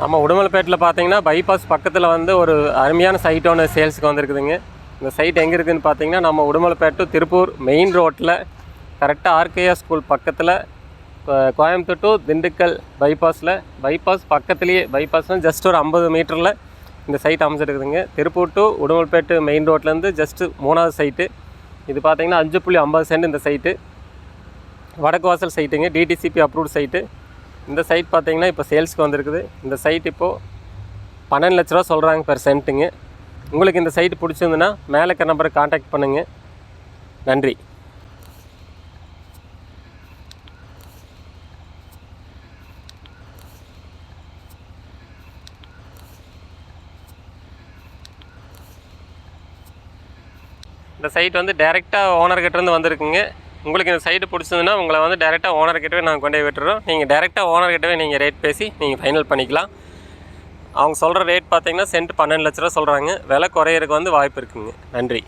நம்ம உடுமலைப்பேட்டில் பார்த்தீங்கன்னா பைபாஸ் பக்கத்தில் வந்து ஒரு அருமையான சைட் ஒன்று சேல்ஸுக்கு வந்திருக்குதுங்க. இந்த சைட் எங்கே இருக்குதுன்னு பார்த்தீங்கன்னா நம்ம உடுமலைப்பேட்டு திருப்பூர் மெயின் ரோட்டில் கரெக்டாக ஆர்கேஆர் ஸ்கூல் பக்கத்தில் கோயம்புத்தூர் டு திண்டுக்கல் பைபாஸில் பைபாஸ் பக்கத்துலேயே பைபாஸ்னால் ஜஸ்ட் ஒரு ஐம்பது மீட்டரில் இந்த சைட் அமைச்சிருக்குதுங்க திருப்பூர் டு உடுமலைப்பேட்டு மெயின் ரோட்லேருந்து ஜஸ்ட்டு மூணாவது சைட்டு இது பார்த்திங்கன்னா அஞ்சு புள்ளி ஐம்பது சென்ட் இந்த சைட்டு வடக்கு வாசல் சைட்டுங்க டிடிசிபி அப்ரூவ்ட் சைட்டு இந்த சைட் பார்த்தீங்கன்னா இப்போ சேல்ஸ்க்கு வந்திருக்குது. இந்த சைட் இப்போது பன்னெண்டு லட்ச ரூபா சொல்கிறாங்க பெர் சென்ட்டுங்க உங்களுக்கு இந்த சைட் பிடிச்சிருந்துன்னா மேலே இருக்க நம்பரை காண்டாக்ட் பண்ணுங்கள் நன்றி. இந்த சைட் வந்து டேரெக்டாக ஓனர்கிட்டேருந்து வந்திருக்குங்க. உங்களுக்கு இந்த சைட்டு பிடிச்சதுன்னா உங்களை வந்து டேரெக்டாக ஓனர்கிட்டவே நாங்கள் கொண்டு போய் விட்டுறோம். நீங்கள் டேரெக்டாக ஓனர்கிட்டவே நீங்கள் ரேட் பேசி நீங்கள் ஃபைனல் பண்ணிக்கலாம். அவங்க சொல்கிற ரேட் பார்த்தீங்கன்னா சென்ட் பன்னெண்டு லட்ச ரூபா சொல்கிறாங்க விலை குறையிறதுக்கு வந்து வாய்ப்பு இருக்குங்க. நன்றி.